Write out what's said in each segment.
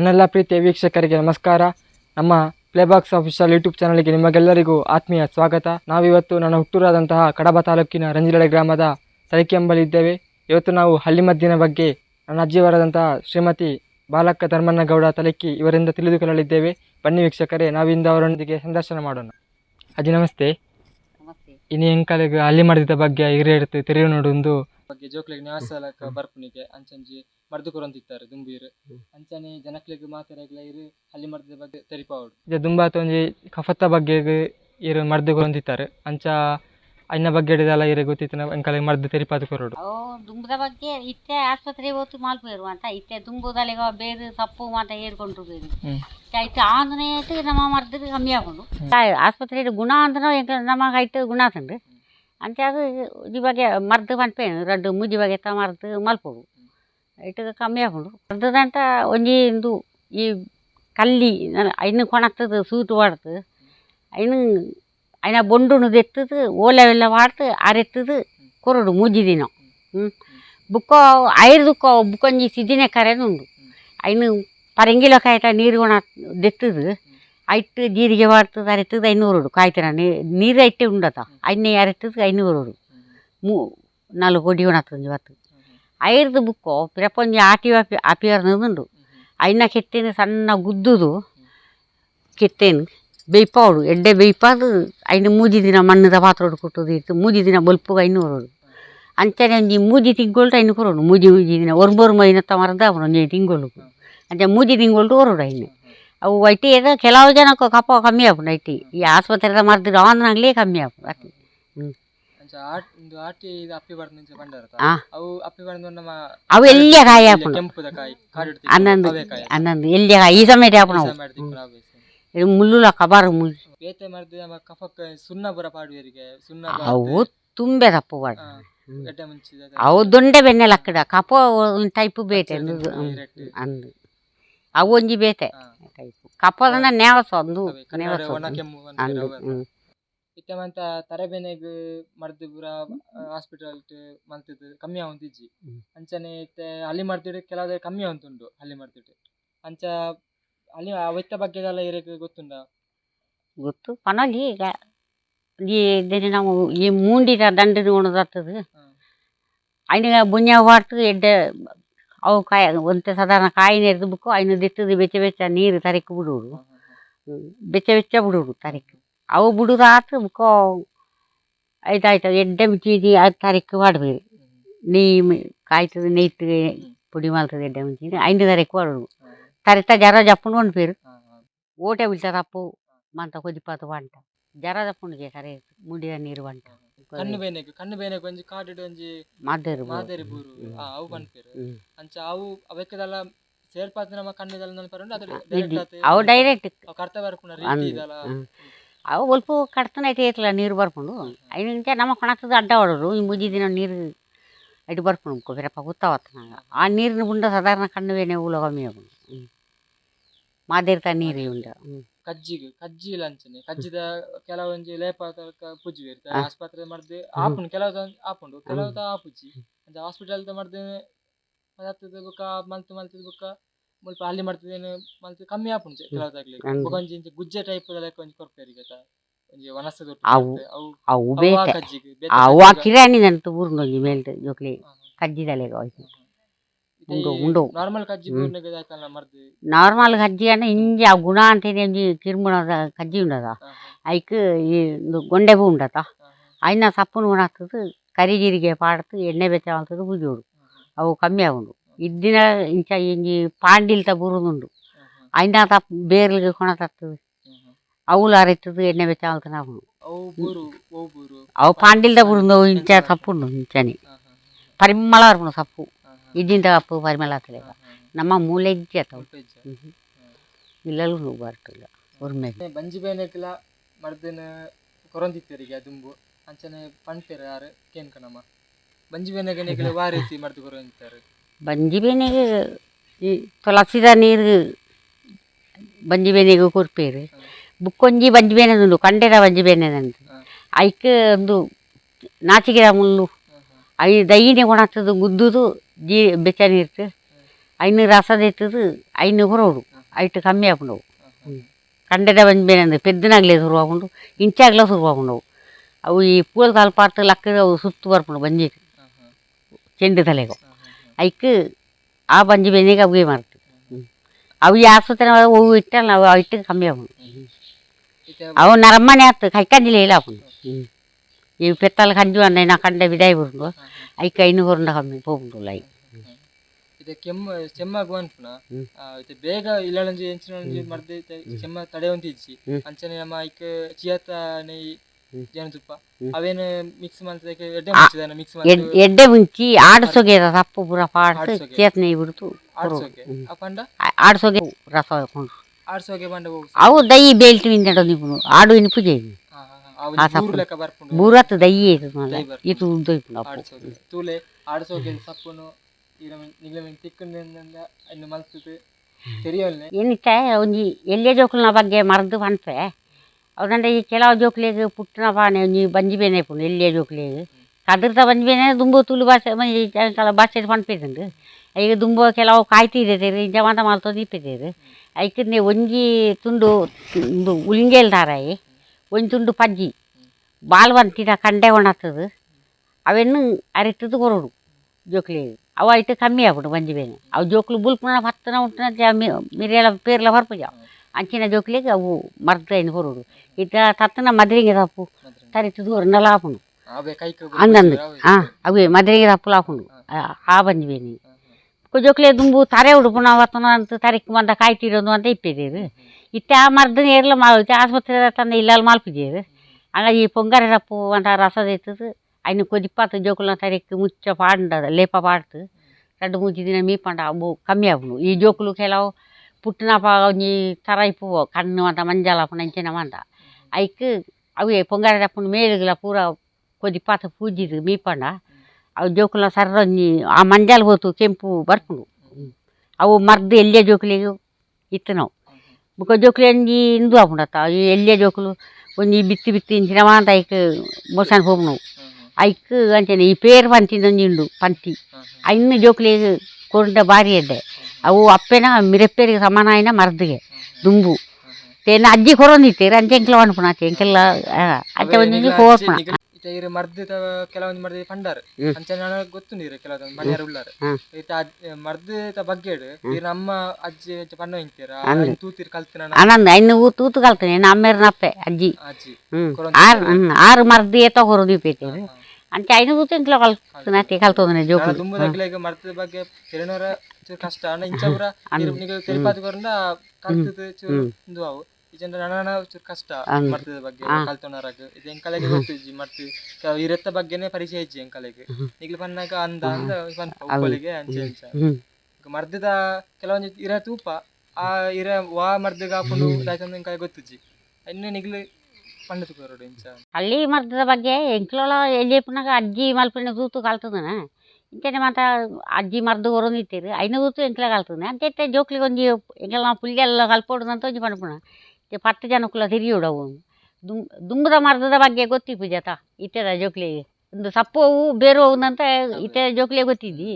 ನನ್ನೆಲ್ಲ ಪ್ರೀತಿಯ ವೀಕ್ಷಕರಿಗೆ ನಮಸ್ಕಾರ. ನಮ್ಮ ಪ್ಲೇಬಾಕ್ಸ್ ಅಫಿಷಿಯಲ್ ಯೂಟ್ಯೂಬ್ ಚಾನಲ್ಗೆ ನಿಮಗೆಲ್ಲರಿಗೂ ಆತ್ಮೀಯ ಸ್ವಾಗತ. ನಾವಿವತ್ತು ನನ್ನ ಹುಟ್ಟೂರಾದಂತಹ ಕಡಬ ತಾಲೂಕಿನ ರಂಜಿಲಡೆ ಗ್ರಾಮದ ತಳಿಕೆಂಬಲ್ಲಿ ಇದ್ದೇವೆ. ಇವತ್ತು ನಾವು ಹಳ್ಳಿ ಮದ್ದಿನ ಬಗ್ಗೆ ನನ್ನ ಅಜ್ಜಿಯವರಾದಂತಹ ಶ್ರೀಮತಿ ಬಾಲಕ್ಕ ಧರ್ಮಣ್ಣಗೌಡ ತಲಕ್ಕಿ ಇವರಿಂದ ತಿಳಿದುಕೊಳ್ಳಲಿದ್ದೇವೆ. ಬನ್ನಿ ವೀಕ್ಷಕರೇ ನಾವಿಂದ ಅವರೊಂದಿಗೆ ಸಂದರ್ಶನ ಮಾಡೋಣ. ಅಜ್ಜಿ ನಮಸ್ತೆ. ನಮಸ್ತೆ. ಇನ್ನು ಎಂಕಲಿಗೆ ಹಳ್ಳಿ ಮಾಡಿದ ಬಗ್ಗೆ ಹಿರಿಯಡ್ತು ತಿರುವು ನೋಡೊಂದು ಬಗ್ಗೆ ಜೋಕ್ಲಿಗೆ ನ್ಯಾಸಲಕ ಬರ್ಪುನಿಗೆ ಅಂಚಂಜಿ ಮರ್ದು ಕೊರಂತಿತ್ತಾರೆ ದುಂಬೀರ್ ಅಂಚನೆ ಜನಕ್ಲೆಗ್ ಮಾತಾಡಗ್ಲ ಇರು ಹಳ್ಳಿ ಮರ್ದ ಬಗ್ಗೆ ತರಿಪಾವುಡು. ಇದೆ ದುಂಬಾತ ಒಂಜಿ ಕಫತ್ತ ಬಗ್ಗೆ ಇರು ಮರ್ದು ಕೊರಂತಿತ್ತಾರೆ ಅಂಚ ಅನ್ನ ಬಗ್ಗೆ ಹಿಡಿದಲ್ಲ ಇರು ಗೊತ್ತಿತ್ತು ಎಂಕಲಿಗೆ ಮರ್ದು ತೆರಿಪಾದು ಕೊರೋಡು ಅವು ದುಂಬದ ಬಗ್ಗೆ ಇತ್ತೆ ಆಸ್ಪತ್ರೆ ಹೋತು ಮಾಲ್ಪೇರು ಅಂತ. ಇತ್ತೆ ದುಂಬುದಲ್ಲಿಗ ಬೇರೆ ಸಪ್ಪು ಮಾತ ಏರ್ಕೊಂಡ್ರು ಬೇರು. ಆಯ್ತು ನಮ ನಮ್ಮ ಮರ್ದು ಕಮ್ಮಿ ಆಗೊಂಡು ಆಸ್ಪತ್ರೆ ಗುಣ ಅಂದ್ರೆ ಎಂಕ ನಮಗೆ ಆಯ್ತು ಗುಣ ತಂದು. ಅಂತ ಅದು ಈ ಬಗ್ಗೆ ಮರ್ದು ಮನ್ಪೇನು ರಡ್ಡು ಮುಜಿ ಬಗ್ಗೆ ತ ಮರ್ದು ಮಲ್ಪೋಡು ಇಟ್ಟು ಕಮ್ಮಿ ಆಗ್ಬಿಡು. ಅರ್ಧದಂಟ ಒಂಜಿ ಇಂದು ಈ ಕಲ್ಲಿ ಐನು ಕೊಣತ್ತದು ಸೂತು ವಾಡ್ತು ಐನು ಐನ ಬೊಂಡುನು ದೆತ್ತದು ಓಲೆವೆಲ್ಲ ವಾಡ್ತು ಅರೆತ್ತದು ಕೊರಡು ಮೂಜಿ ದಿನ. ಹ್ಞೂ ಬುಕ್ಕ ಐರ್ದುಕ್ಕ ಬುಕ್ಕೊಂಜಿ ಸಿದ್ದಿನ ಕರೆದುಂಡು ಐನು ಪರಂಗಿಲ ಕಾಯ್ತ ನೀರು ಒಣ ದೆತ್ತದು ಐಟ್ಟು ಜೀರಿಗೆ ವಾಡ್ತದ ಅರೆತ್ತದ ಐನೂರು ಕಾಯ್ತಿರ ನೀರು ಐಟ್ಟೆ ಉಂಡತ. ಐನೇ ಅರೆತ್ತದ ಐನೂರು ಮೂ, ನಾಲ್ಕು ಕೊಡಿ ಒಣತ್ತೊಂಜಿ ಹೊತ್ತು ಐರ್ದು ಬುಕ್ಕೋ ಪ್ರಪಂಚ ಆಟಿ ಆಪಿ ಆಪಿಯರ್ನದುಂಡು ಐನ ಕೆತ್ತೇನು ಸಣ್ಣ ಗುದ್ದುದು. ಕೆತ್ತೇನು ಬೇಯ್ಪಾವಡು ಎಡ್ಡೆ ಬೇಯ್ಪಾದು ಐನ ಮೂಜಿ ದಿನ ಮಣ್ಣದ ಪಾತ್ರೋಡು ಕೊಟ್ಟದು ಇತ್ತು. ಮೂಜಿ ದಿನ ಬಲ್ಪುಗ ಐನೂರು ಅಂಚನೆ ಒಂಜಿ ಮೂಜಿ ತಿಂಗಳು ಐನು ಕೊರೋಡು ಮೂಜಿ ಮೂಜಿ ದಿನ ಒರ್ಬೋರು ಮೈನತ್ತ ಮರದ ಒಂಜಿ ತಿಂಗಳು ಅಂಚೆ ಮೂಜಿ ತಿಂಗೊಳ್ಡು ಹೊರೋಡು ಐನು ಅವು ಐಟಿ ಎದ ಕೆಲವು ಜನಕ್ಕೆ ಕಪ್ಪ ಕಮ್ಮಿ ಆಗ್ಬೋದು ಐಟಿ ಈ ಆಸ್ಪತ್ರೆದ ಮರ್ದು ಆಂದ್ನಾಗ್ಲೇ ಕಮ್ಮಿ ಆಗ್ಬೋದು ಅತಿ ಆಟಿ ಇದು ಅಪ್ಪಿ ಬಡ್ದು ನಿಂಚೆ ಬಂಡಾರತ ಆ. ಅವು ಅಪ್ಪಿ ಬಡ್ದು ನಮ್ಮ ಅವು ಎಲ್ಲಿಯ ಕಾಯಿ ಆಪುಂಡು ಕೆಂಪುದ ಕಾಯಿ ಕಾಡು ಅನ್ನೊಂದು ಅನ್ನೊಂದು ಎಲ್ಲಿಯ ಕಾಯಿ. ಈ ಸಮಯ ಆಪುಂಡು ಅವು ಇದು ಮುಳ್ಳುಲ ಕಬಾರು ಮುಳ್ಳು ಬೇತೆ ಮರ್ದು ನಮ್ಮ ಕಫಕ್ಕೆ ಸುಣ್ಣ ಬರ ಪಾಡುವರಿಗೆ ಸುಣ್ಣ ಅವು ತುಂಬೆ ತಪ್ಪು ಬಾಡ ಗಡ್ಡೆ ಮುಂಚಿದ ಅವು ದೊಂಡೆ ಬೆನ್ನೆ ಲಕ್ಕಡ ಕಪ ಒಂದು ಟೈಪ್ ಅಂದು. ಅವು ಒಂಜಿ ಬೇತೆ ಟೈಪು ಕಪದನ ನೇವಸ ಒಂದು ನೇವಸ ಒಣ ಕೆಮ್ಮು ಅಂದು ಹ್ಞೂ ಇತ್ತಮಂತ ತರಬೇನೆಗ್ ಮರ್ದು ಪೂರ ಹಾಸ್ಪಿಟಲ್ ಮಂತದ್ದು ಕಮ್ಮಿ ಆವಂತಿಜ್ಜಿ ಹ್ಮ್. ಅಂಚನೆ ಇತ್ತೆ ಅಲ್ಲಿ ಮರ್ದಿಡ್ ಕೆಲವು ಕಮ್ಮಿ ಆವಂತುಂಡು ಅಲ್ಲಿ ಮರ್ದಿಡ್ ಅಂಚ ಅಲ್ಲಿ ಅವೆತ್ತ ಬಗ್ಗೆದೆಲ್ಲ ಇರಕ್ಕೆ ಗೊತ್ತುಂಡ ಗೊತ್ತು. ಪನಲಿ ಈಗ ಈ ಇದನ್ನ ನಾವು ಈ ಮೂಂಡಿದ ದಂಡ ಉಣದತ್ತದು ಅಯ್ನ ಬುಣ್ಯ ವಾರ್ತು ಎಡ್ಡ ಅವು ಕಾಯ ಒಂತೆ ಸಾಧಾರಣ ಕಾಯಿ ನೆರೆದು ಬುಕ್ಕು ಅಯ್ನ ದಿತ್ತದು ಬೆಚ್ಚ ಬೆಚ್ಚ ನೀರು ತರಿಕು ಬಿಡುವುದು ಬೆಚ್ಚ ಬೆಚ್ಚ ಬಿಡುವುದು ತರಿಕು. ಅವು ಬಿಡುದು ಆತು ಬುಕ್ಕ ಆಯ್ತಾಯ್ತು ಎಡ್ಡೆ ಮಿಚಿ ಅದು ತರಿಕು ಮಾಡ್ಬೇಕು ನೀ ಕಾಯ್ತದ ನೆಯ್ತು ಪುಡಿ ಮಾಡ್ತದೆ ಎಡ್ಡೆ ಮುಂಚಿ ಐದು ತರಿಕು ಮಾಡುದು ತರಿತ ಜರ ಜಪ್ಪುಂಡು ಒಂಡ್ಪೇರು ಓಟೆ ಬೀಳ್ತದ ಅಪ್ಪು ಮಂತ ಕೊದಿಪಾತು ಬಂಟ ಜರ ಜಪ್ಪುಂಡಿಗೆ ಸರಿ ಮುಡಿದ ನೀರು ಬಂಟ ಕಣ್ಣು ಬೇನೆಗ್ ಕಣ್ಣು ಬೇನೆಗ್ ಒಂಜಿ ಕಾಡಿಡ್ ಒಂಜಿ ಮದ್ದರು ಮಾದರಿ ಬೂರು ಆ, ಅವು ಬನ್ಪೇರು ಅಂಚ ಅವು ಅವಕ್ಕೆದೆಲ್ಲ ಸೇರ್ಪಾತ್ ನಮ್ಮ ಕಣ್ಣಿದೆಲ್ಲ ನೆನಪರುಂಡು ಅದು direct ಆತ್ ಅವು ಡೈರೆಕ್ಟ್ ಅವು ಕರ್ತವ್ಯ ಬರ್ಪುನ ಅಂದ್- ರೀತಿ ಇದೆಲ್ಲ ಹ್ಮ್. ಅವು ಒಲ್ಪ ಕಡ್ತನ ಐತೆ ಐತಲ್ಲ ನೀರು ಬರ್ಕೊಂಡು ಐನಿಂಚ ನಮ್ಮ ಕೊಣತದ ಅಡ್ಡ ಹೊಡೋರು ಈ ಮುಜಿ ದಿನ ನೀರು ಅಡಿ ಬರ್ಕೊಂಡು ಬೇರಪ್ಪ ಗೊತ್ತಾವತ್ತ ನಂಗೆ. ಆ ನೀರಿನ ಉಂಡ ಸಾಧಾರಣ ಕಣ್ಣು ಬೇನೆ ಊಲ ಕಮ್ಮಿ ಆಗುಂಡು ಹ್ಞೂ ಮಾದಿರ್ತ ನೀರು ಉಂಡ ಹ್ಞೂ ಕಜ್ಜಿಗೆ ಕಜ್ಜಿ ಇಲ್ಲ ಅಂಚನೆ ಕಜ್ಜಿದ ಕೆಲವೊಂಜಿ ಲೇಪ ಪುಜ್ಜಿ ಇರ್ತದೆ. ಆಸ್ಪತ್ರೆ ಮಾಡ್ದೆ ಆಪುಂಡು. ಕೆಲವು ಆಪುಂಡು. ಕೆಲವು ಆಪುಜಿ. ಅಂಚ ಹಾಸ್ಪಿಟಲ್ ಮಾಡ್ದೆ ಮಲ್ತು ಮಲ್ತದ ಬುಕ್ಕ ಮುಲ್ಪ ಅಲ್ಲಿ ಮಾಡ್ತಿದ್ದೇನೆ ಮಲ್ತು ಕಮ್ಮಿ ಆಪುಂಡು ಕೆಲವದಾಗ್ಲಿ ಬೊಕೊಂಜಿ ಇಂಚ ಗುಜ್ಜೆ ಟೈಪ್ ಲೆಕ್ಕ ಒಂಜಿ ಕೊರ್ಪೇರಿ ಗತ ಒಂಜಿ ವನಸದ ಅವು ಅವು ಅವು ಅವು ಆ. ಕಿರಾಣಿ ನಂತು ಊರ್ನೊಂಜಿ ಮೇಲ್ದು ಜೋಕ್ಲಿ ಹಾ, ಹಾ. ಕಜ್ಜಿದಲೆಗ ಹೋಯ್ತು. ಉಂಡು, ಉಂಡು. ನಾರ್ಮಲ್ ಕಜ್ಜಿ ಮರ್ದು? ನಾರ್ಮಲ್ ಕಜ್ಜಿ ಅಂದ್ರೆ ಇಂಜಿ ಆ ಗುಣ ಅಂತೇಳಿ ಒಂಜಿ ಕಿರ್ಮುಣದ ಕಜ್ಜಿ ಉಂಡದ. ಹಾ, ಐಕ್ ಈ ಗೊಂಡೆ ಬೂ ಉಂಡತ ಐನ ಸಪ್ಪುನ ಉಣಾಗ್ತದೆ ಕರಿ ಜೀರಿಗೆ ಪಾಡ್ತು ಎಣ್ಣೆ ಬೆಚ್ಚ ಅಂತದ್ದು ಪೂಜೋಡು ಅವು ಕಮ್ಮಿ ಆಗುಂಡು. ಇದ್ದಿನ ಇಂಚ ಇಂಜಿ ಪಾಂಡಿಲ್ತ ಬುರುದುಂಡು ತಪ್ಪ ಬೇರ್ಲಿಗೆ ಕೊಣ ತತ್ತದು. ಅವಳು ಅರೆತ್ತದು ಎಣ್ಣೆ ಬೆಚ್ಚ ಆಗುಂಡು ಅವು ಅವು ಪಾಂಡಿಲ್ದ ಬುರುಂದು ಇಂಚ ಸಪ್ಪುಂಡು ಇಂಚನಿ. ಹಾ, ಹಾ, ಪರಿಮಳ ಬರ್ಪುಂಡು ಸಪ್ಪು. ಕಪ್ಪು ಪರಿಮಳ ಹಾ, ನಮ್ಮ ಮೂಲೆ ಇಜ್ಜಿ ಆತವು ಸ್ವಲ್ಪ ಇಜ್ಜ. ಇಲ್ಲೂ ನೀವು ಬರ್ತಿಲ್ಲ ಉರ್ಮೆಗೆ ಮತ್ತೆ ಬಂಜಿ ಬೇನೆಕ್ಲ ಮರ್ದಿನ ಕೊರೊಂದಿತ್ತರಿಗೆ ಅಂಚನೆ ಪಂಟೆರ್ ಯಾರು ಕೇನ್ಕನಮ್ಮ ಬಂಜಿ ಬೇನೆಗೆ ವಾ ರೀತಿ ಮರ್ದು ಕೊರೊಂದಿತ್ತಾರೆ. ಬಂಜಿ ಬೇನೆಗೆ ಈ ತೊಲಸಿದ ನೀರು ಬಂಜಿ ಬೇನೆಗೆ ಕೊರ್ಪೇರು. ಬುಕ್ಕೊಂಜಿ ಬಂಜಿ ಬೇನೆದುಂಡು ಕಂಡೆದ ಬಂಜಿ ಬೇನೆದಂತ ಐಕ್ ಒಂದು ನಾಚಿಗಿದ ಮುಳ್ಳು. ಐ ದೈನೆ ಕೊಣತ್ತದು ಗುದ್ದುದು ಜೀ ಬೆಚ್ಚ ನೀರ್ತು ಐನು ರಸದ ಎತ್ತದು ಐನು ಹೊರೋಡು ಐಟು ಐಟ್ ಕಮ್ಮಿ ಆಪುಂಡವು ಕಂಡೆದ ಬಂದ್ಬೇನೆ ಪೆದ್ದನಾಗ್ಲೇ ಸುರು ಆಪುಂಡು ಇಂಚಾಗ್ಲ ಸುರು ಆಪುಂಡವು ಅವು ಈ ಪೂಲ್ ತಲಪಾಟ್ ಲಕ್ಕದ ಅವು ಸುತ್ತು ಬರ್ಪುಂಡು ಬಂಜಿ ಚೆಂಡು ತಲೆಗು. ಐಕ್ ಆ ಬಂಜಿ ಬೆನ್ನಿಗೆ ಅವೇ ಮಾರ್ತು ಅವು ಈ ಆಸ್ಪತ್ರೆ ಹೂವು ಇಟ್ಟಲ್ಲ ನಾವು ಇಟ್ಟು ಕಮ್ಮಿ ಆಪುಂಡು ಅವು ನರಮ್ಮನೆ ಆತು ಕೈಕಂಜಿಲೆ ಇಲ್ಲ ಆಪುಂಡು ಈ ಪೆತ್ತಲ್ ಕಂಜು ಅನ್ನ ನಾ ಕಂಡ ವಿದಾಯ ಬರುಂಡು ಐಕ ಐನು ಹೊರಂಡ ಕಮ್ಮಿ ಹೋಗುಂಡು ಲೈ ಇದು ಕೆಮ್ಮು ಚೆಮ್ಮಾಗುವ ಅನ್ಪುನ ಹ್ಮ್. ಇದು ಬೇಗ ಇಲ್ಲಂಜಿ ಎಂಚಿನ ಮರ್ದೆ ಚೆಮ್ಮ ತಡೆಯೊಂದು ಇಜ್ಜಿ ಹ್ಮ್. ಅಂಚನೆ ನಮ್ಮ ಐಕ್ ಚಿಯಾತ ನೈ ಹ್ಮ್. ಜೇನುತುಪ್ಪ. ಅವೇನು ಮಿಕ್ಸ್ ಮಾಡ್ತಕ್ಕೆ ಎಡ್ಡೆ ಮುಚ್ಚಿದಾನ? ಮಿಕ್ಸ್ ಮಾಡಿ ಎಡ್ಡೆ ಮುಂಚಿ ಆಡ್ಸೋಗೆ ತಪ್ಪು ಪೂರ ಆಡ್ಸೋಗೆ. ಚೇತನೆ ಬಿಡ್ತು. ಆಡ್ಸೋಕೆ. ಹ್ಮ್. ಆ ಪಂಡ? ಆಡ್ಸೋಗೆ ರಸ ಹಾಕೊಂಡು. ಅವು ದೈ ಬೇಲ್ಟಿ ನಿಪುಣು ಆಡು ಇನ್ ಪೂಜೆ ಆ ಸಪ್ಪು. ಬೂರತ್ ದೈ ಇದು. ಇದು ತೂಲೆ ಸಪ್ಪುನು ನಿಗ್ಲಮಿನ್ ನಿಗ್ಲ ತಿಕ್ಕಂದಿಂದ ಇನ್ನು ಏನಿತ್ತ ಒಂಜಿ ಎಲ್ಲೇ ಜೋಕುಲ್ನ ಬಗ್ಗೆ ಮರೆದು ಪನ್ಪೆ ಅದಂಡ ಈ ಕೆಲವು ಜೋಕ್ಲೆಗ್ ಪುಟ್ಟನ ಪಾನೆ ಒಂಜಿ ಬಂಜಿ ಬೇನೆ ಪುಂಡು ಎಲ್ಲೇ ಜೋಕ್ಲೆಗ್. ಕದ್ರತ ಬಂಜಿ ಬೇನೆ ದುಂಬು ತುಳು ಭಾಷೆ ಕಲ ಭಾಷೆ ಪನ್ಪೇದುಂಡು ಈಗ ದುಂಬು ಕೆಲವು ಕಾಯ್ತಿದ್ದೇರು ಜಮಾತ ಮಲ್ತೊಂದು ಇಪ್ಪಿದ್ದೇರು ಐಕನ್ನೆ ಒಂಜಿ ತುಂಡು ಉಲ್ಂಗೇಲ್ ದಾರಾಯಿ ಒಂಜಿ ತುಂಡು ಪಜ್ಜಿ. ಬಾಲ್ ಬಂತಿದ ಕಂಡೆ ಒಣತ್ತದು. ಅವೆನ್ನು ಅರಿತದು ಕೊರಡು ಜೋಕ್ಲೆಗ್. ಅವ ಐಟು ಕಮ್ಮಿ ಆಗ್ಬಿಡು ಬಂಜಿ ಬೇನೆ ಅವು ಜೋಕ್ಲು ಬುಲ್ಪುನ ಹತ್ತನ ಉಂಟು ಮಿರಿಯಲ ಪೇರ್ಲ ಬರ್ಪುಜ ಅಂಚಿನ ಜೋಕ್ಲಿಗೆ ಅವು ಮರ್ದ ಏನು ಹೊರಡು. ಇತ್ತ ತತ್ತನ ಮದ್ರಿಗೆ ತಪ್ಪು ಆಪುಂಡು ಅವೇ ಕೈಕ ಅಂದಂದು ಆ ಅವೇ ಮದ್ರಿಗೆ ತಪ್ಪು ಆಪುಂಡು ಆ- ಬೇನೆ ಜೋಕ್ಲೆ ದುಂಬು ತರೆ ಉಡುಪುನ ಅವತ್ತನ ಅಂತ ತರಿಕ್ ಬಂದ ಕಾಯ್ತಿರೋದು ಅಂತ ಇಪ್ಪಿದ್ದೀರು ಇತ್ತೆ ಆ ಮರ್ದನ ಏರ್ಲ ಮಾ ಆಸ್ಪತ್ರೆ ತಂದೆ ಇಲ್ಲಲ್ಲಿ ಮಲ್ಪಿದ್ದೀರು ಆಗ ಈ ಪೊಂಗರ ತಪ್ಪು ಅಂತ ರಸದ ಎತ್ತದು ಅಯ್ನ ಕೊದಿಪ್ಪತ್ತು ಜೋಕುಲ ತರಿಕ್ ಮುಚ್ಚ ಪಾಂಡ ಲೇಪ ಪಾಡ್ತು. ಮೂಜಿ ದಿನ ಮೀಪಂಡ ಅವು ಕಮ್ಮಿ ಆಪುಂಡು ಈ ಜೋಕುಲು ಕೆಲವು ಪುಟ್ಟಿನಪ ಒಂಜಿ ತರ కన్ను అంత ಅಂಚಿನ ಮಂದ ಐಕ್ ಅವೇ ಪೊಂಗರೆ ತಪ್ಪುಂಡು ಮೇಲುಗಳ ಪೂರ ಕೊದಿಪ್ಪತ್ತು ಪೂಜಿದು ಮೀಪಂಡ ಅವು ಜೋಕುಲ ಸರ್ರ ಒಂಜಿ ಆ ಮಂಜಾಲ ಹೋತು ಕೆಂಪು ಬರ್ಪುಂಡು ಅವು ಮರ್ದು ಎಲ್ಲಿಯ ಜೋಕುಲಿಗೆ ಇತ್ತು ನಾವು ಬುಕ್ಕ ಜೋಕುಲಿ ಒಂಜಿ ಇಂದು ಆಪುಂಡತ್ತ ಈ ಎಲ್ಲಿಯ ಜೋಕುಲು ಒಂಜಿ ಬಿತ್ತಿ ಬಿತ್ತಿ ಇಂಚಿನ ಮಾಂತ ಐಕ್ ಮೋಸನ್ ಹೋಗ್ನು ಐಕ್ ಅಂಚನೆ ಈ ಪೇರು ಪಂತಿಂದ ಒಂಜಿ ಉಂಡು ಪಂತಿ ಐನ್ನು ಜೋಕುಲಿಗೆ ಕೊರಂಡ ಬಾರಿ ಎಡ್ಡೆ ಅವು ಅಪ್ಪೆನ ಮಿರಪ್ಪೇರಿಗೆ ಸಮಾನ ಆಯ್ನ ಮರ್ದಿಗೆ ದುಂಬು. ತೇನ ಅಜ್ಜಿ ಕೊರೊಂದಿತ್ತೇರು ಅಂಚೆ ಎಂಕ್ಲ ಅನ್ಪುಣ ಆಚೆ ಎಂಕೆಲ್ಲ ಅಂಚೆ ಒಂಜಿ ಕೋರ್ಪುಣ ಇರು ಮರ್ದ ಕೆಲವೊಂದು ಮರ್ದ ಪಂಡಾರ್. ಅಂಚೆ ನನಗೆ ಗೊತ್ತು ನೀರು ಕೆಲವೊಂದು ಮನೆಯಾರು ಉಳ್ಳಾರು. ಹ್ಮ್. ಇತ್ತ ಮರ್ದ ಬಗ್ಗೆಡು ನಮ್ಮ ಅಜ್ಜಿ ಪಣ್ಣ ಹಿಂತೀರ. ತೂತಿರ್ ಕಲ್ತಿನ ತೂತು ಕಲ್ತಾನೆ ನಮ್ಮೇರ್ ನಪ್ಪೆ ಅಜ್ಜಿ. ಅಜ್ಜಿ. ಆರು ಹ್ಮ್ ಆರು ಮರ್ದಿ ಏತ ಐದು ಪೇತೇರು ಅಂಚೆ ಐನು ತೂತು ಎಂಕ್ಲ ಕಲ್ತನತೆ ಕಲ್ತೋದನೆ ಜೋಕು ತುಂಬ ದಗ್ಲೆಗ ಮರ್ದ ಬಗ್ಗೆ ತೆರನೋರ ಚೂರು ಕಷ್ಟ. ಅಣ್ಣ ಇಂಚವರ ನಿಮಗೆ ತೆರಿಪಾತು ಕೊರಂದ ಕಲ್ತದ ಚೂರು ಇಂದು ಅವು. ಇಜಂಡ ನನ್ನ ಚೂರು ಕಷ್ಟ ಮರ್ತದ ಬಗ್ಗೆ ಕಲ್ತೋನರಾಗ ಇದು ಎಂಕಲೆಗೆ ಗೊತ್ತಿಜ್ಜಿ ಮರ್ತಿ. ಇರತ್ತ ಬಗ್ಗೆನೆ ಪರಿಚಯ ಇಜ್ಜಿ ಎಂಕಲೆಗೆ ನಿಗ್ಲು ಪನ್ನಾಗ ಅಂದ ಅಂದ ಪನ್ಪ ಉಪ್ಪಲಿಗೆ ಅಂಚೆ ಅಂಚ ಹ್ಮ್. ಮರ್ದದ ಕೆಲವೊಂದು ಇರ ತೂಪ ಆ ಇರ ವಾ ಮರ್ದಗ ಹಾಕೊಂಡು ದಾಚಂದ ಎಂಕಲೆ ಗೊತ್ತಿಜ್ಜಿ ಇನ್ನು ನಿಗ್ಲು ಪಂಡತು ಕೊರಡು ಇಂಚ? ಹಳ್ಳಿ ಮರ್ದದ ಬಗ್ಗೆ ಎಂಕ್ಲೋಳ ಎಲ್ಲಿ ಪುನಃ ಅಜ್ಜಿ ಮಲ್ಪಿನ ತೂತು ಕಲ್ತದನ? ಇಂಚನೆ ಮಾತ ಅಜ್ಜಿ ಮರ್ದು ಹೊರನಿತ್ತೀರಿ ಐನ ಕೂತು ಎಂಕ್ಲ ಕಲ್ತದ ಅಂಚೆ ಜೋಕ್ಲಿಗೆ ಒಂಜಿ ಎಂಕೆಲ್ಲ ಪುಲ್ಗೆಲ್ಲ ಕಲ್ಪೋಡುದಂತ ಒಂಜಿ ಪಣ್ಪುಣ ಪತ್ತು ಜನಕುಲ ತಿರಿಯುಡವು ದುಮ್ ದುಂಬದ ಮರ್ದದ ಬಗ್ಗೆ ಗೊತ್ತಿ ಪೂಜಾತ? ಇತ್ತೆದ ಜೋಕ್ಲಿಗೆ. ಒಂದು ಸಪ್ಪು ಅವು ಬೇರು ಅಂತ ಇತ್ತೆ ಜೋಕ್ಲೆ ಗೊತ್ತಿದ್ದಿ?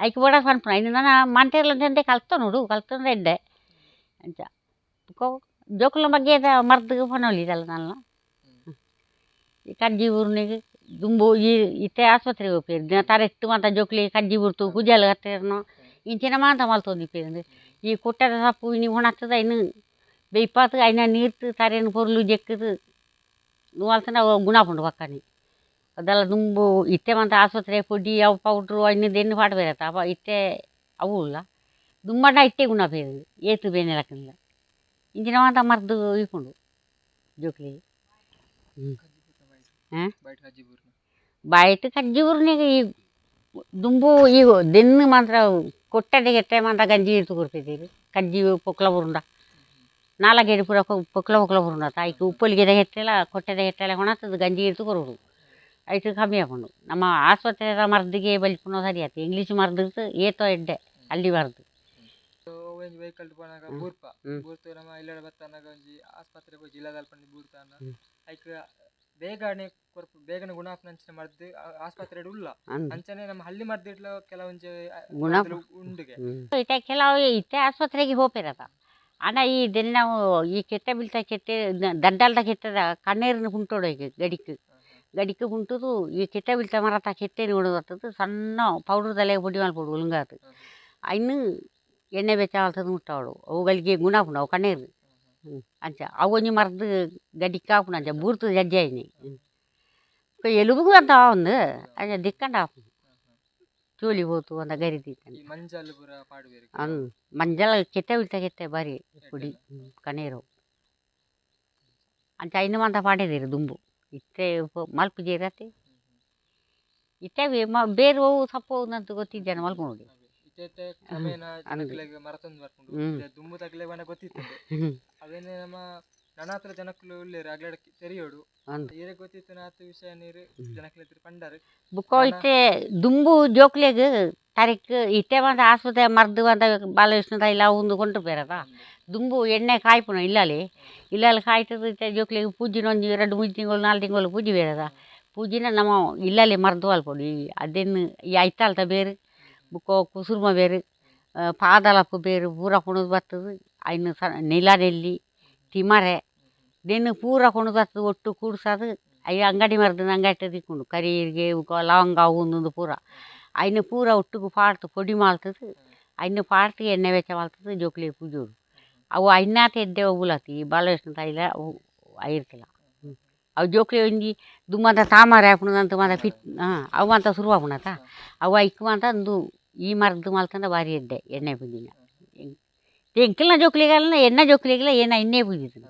ಐಕ್ ಬೋಡ ಪನ್ಪುಣ ಇನ್ನು ನನ್ನ ಮಂಟೆರ್ಲಂತೆ ಕಲ್ತ ನೋಡು ಕಲ್ತಂದ್ರೆ ಎಡ್ಡೆ. ಅಂಚ ಜೋಕ್ಲ ಬಗ್ಗೆ ಮರ್ದು ಪನೊಲಿದಲ್ಲ ನಾನು ಕಜ್ಜಿಬೂರ್ನಿಗೆ ದುಂಬು ಈ ಇತ್ತೆ ಆಸ್ಪತ್ರೆಗೆ ಹೋಗ್ಪೇರು ದಿನ ತರೆಟ್ಟು ಮಾತ ಜೋಕ್ಲಿ ಕಜ್ಜಿಬೂರ್ ತೂಕು ಜಲ್ ಹತ್ತಿರನು ಇಂಚಿನ ಮಾತ ಮಲ್ತೊಂದಿಪ್ಪೇರು ಈ ಕೊಟ್ಟದ ಸಪ್ಪು ಇನ್ನು ಹೊಣತ್ತದ ಇನ್ನು ಬೆಯ್ಪಾತು ಅಯ್ನ ನೀರ್ತು ತರೇನು ಪೊರ್ಲು ಜೆಕ್ಕದು ವಾಲ್ತನ ಗುಣ ಪುಂಡು ಪಕ್ಕನಿ ಅದೆಲ್ಲ ದುಂಬು ಇತ್ತೆ ಮಂತ ಆಸ್ಪತ್ರೆ ಪುಡಿ ಅವು ಪೌಡ್ರು ಅಣ್ಣದೇನು ಪಾಡ್ಬೇರತ್ತ ಅವ ಇತ್ತೆ ಅವು ಇಲ್ಲ ದುಂಬಣ್ಣ ಇಟ್ಟೆ ಗುಣ ಬೇರು ಏತು ಬೇನೆಲಕ್ಕನಿಲ್ಲ ಇಂಚಿನ ಮಾತ ಮರ್ದು ಇಕೊಂಡು ಜೋಕ್ಲಿಗೆ ಹ್ಞೂ ಹಾ? ಬಯಟ್ ಕಜ್ಜಿ ಊರ್ನಾಗ ಈ ದುಂಬು ಈ ದಿನ ಮಾತ್ರ ಕೊಟ್ಟಡೆ ಗೆಟ್ಟೆ ಮಾತ್ರ ಗಂಜಿ ಇಟ್ಟು ಕೊಡ್ತಿದ್ದೀವಿ ಕಜ್ಜಿ ಪೊಕ್ಲ ಬುರುಂಡ. ನಾಲ್ಕೇಡು ಪೂರ ಪೊಕ್ಲ ಪೊಕ್ಲ ಬುರುಂಡ. ಆಯ್ತು ಉಪ್ಪಲಿಗೆದ ಹೆಟ್ಟೆಲ್ಲ ಕೊಟ್ಟೆದೆ ಹೆಟ್ಟೆಲ್ಲ ಹೊಣತ್ತದು ಗಂಜಿ ಇಟ್ಟು ಕೊಡೋದು. ಆಯ್ತು ಕಮ್ಮಿ ಹಾಕೊಂಡು ನಮ್ಮ ಆಸ್ಪತ್ರೆ ಮರ್ದಿಗೆ ಬಲಿಪುನ ಸರಿ ಆಯ್ತು ಇಂಗ್ಲೀಷ್ ಮರ್ದಿರ್ತು ಏತೋ ಎಡ್ಡೆ ಅಲ್ಲಿ ಬರ್ದು ವೆಹಿಕಲ್ ಪೋನಾಗ ಬೂರ್ಪ. ಬೂರ್ತು ನಮ್ಮ ಇಲ್ಲಡ ಬತ್ತಾನ ಗಂಜಿ ಆಸ್ಪತ್ರೆ ಹೋಗಿ ಜಿಲ್ಲಾದಲ್ಲಿ ಪಂಡಿ ಬೂರ್ತಾನ. ಹ್ಮ್. ಬೇಗನೆ ಕೊರ್ಪು ಬೇಗನೆ ಗುಣ ಅಂಚಿನ ಮರ್ದು ಆಸ್ಪತ್ರೆ ಉಲ್ಲ ಅಂಚನೆ ನಮ್ಮ ಹಳ್ಳಿ ಮರ್ದು ಇಟ್ಲ ಕೆಲವೊಂಜಿ ಗುಣ ಉಂಡುಗೆ. ಇತ್ತೆ ಕೆಲವು ಇತ್ತೆ ಆಸ್ಪತ್ರೆಗೆ ಹೋಗಿರದ ಅಣ್ಣ ಈ ದಿನ ನಾವು ಈ ಕೆಟ್ಟ ಬೀಳ್ತಾ ಕೆತ್ತೆ ದಂಡಲ್ದ ಕೆತ್ತದ ಕಣ್ಣೀರಿನ ಹುಂಟೋಡು ಈಗ ಗಡಿಕ್. ಗಡಿಕ್ ಹುಂಟುದು ಈ ಕೆಟ್ಟ ಬೀಳ್ತಾ ಮರತ ಕೆತ್ತೆ ನೋಡೋದು ಸಣ್ಣ ಪೌಡರ್ ತಲೆಗೆ ಪುಡಿ ಮಾಡ್ಬೋದು ಉಳುಂಗಾತು ಇನ್ನು ಎಣ್ಣೆ ಬೆಚ್ಚ ಬೆಚ್ಚಾಲ್ತದ ಮುಟ್ಟಾವಡು ಅವುಗಳಿಗೆ ಗುಣ ಅವು ಕಣ್ಣೀರು ಅಂಚ ಅವು ಒಂಜಿ ಮರದ್ದು ಗಡಿಕ್ ಆಪುಂಡು ಅಂಚ ಬೂರ್ತು ಜಜ್ಜೆ ಆಯ್ನಿ ಎಲುಬುಗು ಅಂತ ಒಂದು ಅಂಚ ದಿಕ್ಕಂಡ ಆಪುಂಡು ಚೂಲಿ ಹೋತು ಅಂದ ಗರಿ ದೀತಂಡ ಈ ಮಂಜಲ್ ಪೂರ ಪಾಡುವೆರ್ ಅನ್ ಮಂಜಲ ಕೆತ್ತೆ ಬೀಳ್ತಾ ಕೆತ್ತೆ ಬಾರಿ ಪುಡಿ ಕಣ್ಣೀರು ಅಂಚ ಐನು ಮಂತ ಪಾಡಿದಿರಿ ದುಂಬು ಇತ್ತೆ ಮಲ್ಪು ಜೀರತ್ತೆ ಇತ್ತೆ ಮ- ಬೇರೆ ಹೋವು ಸಪ್ಪು ಹೋಗುದಂತ ಗೊತ್ತಿದ್ದೇನೆ ಮಲ್ಕೊಂಡು ಕ್ರಮೇಣ ಅಂದ್. ಜನಕ್ಲೆಗ್ ಮರತೊಂದು ಬರ್ಕೊಂಡು ದುಂಬು ತಗ್ಲೆ ಬಣ್ಣ ಗೊತ್ತಿತ್ತು ಅವೇನೆ ನಮ್ಮ ನನಾತ್ರ ಜನಕ್ಕಲು ಉಳ್ಳೇರು ಅಗ್ಲಡ ತೆರಿಯೋಡು ಏರೆ ಗೊತ್ತಿತ್ತು ನಾತು ವಿಷಯ ನೀರು ಜನಕ್ಲೆ ಪಂಡಾರು. ಬುಕ್ಕ ಇತ್ತೆ ದುಂಬು ಜೋಕ್ಲೆಗ್ ತಾರೀಕ್ ಇತ್ತೆ ಬಂದ ಆಸ್ಪತ್ರೆ ಮರ್ದು ಬಂದ ಬಾಲಕೃಷ್ಣದ ಇಲ್ಲ ಒಂದು ಕೊಂಡು ಬೇರದ ದುಂಬು ಎಣ್ಣೆ ಕಾಯ್ಪುನ ಇಲ್ಲಲ್ಲಿ. ಇಲ್ಲಲ್ಲಿ ಕಾಯ್ತದ ಇತ್ತೆ ಜೋಕ್ಲೆಗೆ ಪೂಜಿನ ಒಂಜಿ ಎರಡು ಮೂರು ತಿಂಗಳು ನಾಲ್ಕು ತಿಂಗಳು ಪೂಜೆ ಬೇರದ ಪೂಜಿನ ನಮ್ಮ ಇಲ್ಲಲ್ಲಿ ಮರ್ದು ಅಲ್ಪಡಿ ಈ ಅದೇನು ಈ ಐತಾಲ್ತ ಬೇರು. ಬುಕ್ಕ ಕುಸುರ್ಮ ಬೇರ್ ಆ, ಬೇರ್ ಪೂರ ಕುಣದು ಬರ್ತದೆ. ಐನು ನೆಲ ನೆಲ್ಲಿ ತಿಮರೆ ದೆನ್ ಪೂರ ಕುಣದು ಬರ್ತದೆ ಒಟ್ಟು ಕೂಡ್ಸದು. ಅಯ್ಯ ಅಂಗಡಿ ಮರದನ ಅಂಗಡಿ ತಿಕ್ಕುಂಡು ಕರಿಗೆ ಉಕ ಲವಂಗ ಉಂದುಂದು ಪೂರ. ಐನು ಪೂರ ಒಟ್ಟುಗ್ ಪಾಡ್ತು ಪೊಡಿ ಮಾಲ್ತದು. ಐನು ಪಾಡ್ತು ಎಣ್ಣೆ ವೆಚ್ಚ ಮಾಲ್ತದು ಜೋಕ್ಲಿ ಪೂಜೋರು. ಅವು ಐನಾತ ಎಡ್ಡೆ ಹೋಗುಲತ್ತಿ ಬಾಲಕೃಷ್ಣ ತೈಲ ಅವು ಹ್ಮ್. ಅವು ಜೋಕ್ಲಿ ಒಂಜಿ ದುಮ್ಮದ ತಾಮರೆ ಹಾಪುಣದಂತ ಮಾತ ಪಿತ್ ಹಾಂ ಅವು ಅಂತ ಶುರು ಆಪುಣತ ಅವು ಐಕ್ ಮಾತ ಒಂದು ಈ ಮರದ್ದು ಮಾಲ್ತಂದ ಭಾರಿ ಎಡ್ಡೆ ಎಣ್ಣೆ ಪೂಜಿನ ಎಂಕಲ್ನ ಜೋಕ್ಲಿಗಲ್ಲ ಎಣ್ಣೆ ಜೋಕ್ಲಿಗಲ್ಲ ಏನ ಎಣ್ಣೆ ಪೂಜಿತನ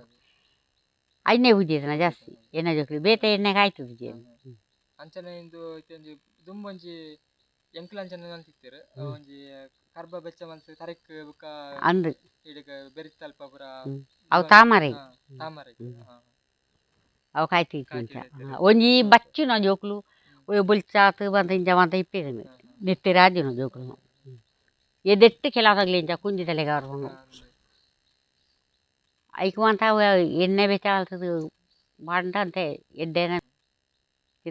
ಎಣ್ಣೆ ನಾ ಜಾಸ್ತಿ ಎಣ್ಣೆ ಜೋಕ್ಲಿ. ಬೇತೆ ಎಣ್ಣೆ ಕಾಯ್ತು ಜೇನು ಅಂಚನೆ ಇಂದು ದುಂಬೊಂಜಿ ಎಂಕ್ಲ ಅಂಚನೆ ಅಂತಿತ್ತೀರು. ಒಂಜಿ ಕರ್ಬ ಬೆಚ್ಚ ಮನ್ಸು ತರಕ್ ಬುಕ್ಕ ಅಂದ್. ಇಡೀಗ ಬೆರಿತಲ್ಪ ಪುರ. ಅವು ತಾಮರೆ. ತಾಮರೆ. ಅವು ಕಾಯ್ತಿತ್ತು ಇಂಚ ಕಾಯ್ತಿತ್ತು. ಒಂಜಿ ಬಚ್ಚಿನ ಜೋಕ್ಲು ಬುಲ್ಚಾತ್ ಬಂತ ಇಂಜ ಬಂತ ಇಪ್ಪೇನು ನೆತ್ತಿ ರಾಜುನ ಜೋಕ್ಲು ಎದೆಟ್ಟು ಕೆಲವಾಗಲಿ ಇಂಚ ಕುಂಜಿ ತಲೆಗಾರನು ಐಕುವಂತ ಎಣ್ಣೆ ಬೆಚ್ಚಾಲ್ತದು ಬಂಡ ಅಂತೆ ಎಡ್ಡೆನ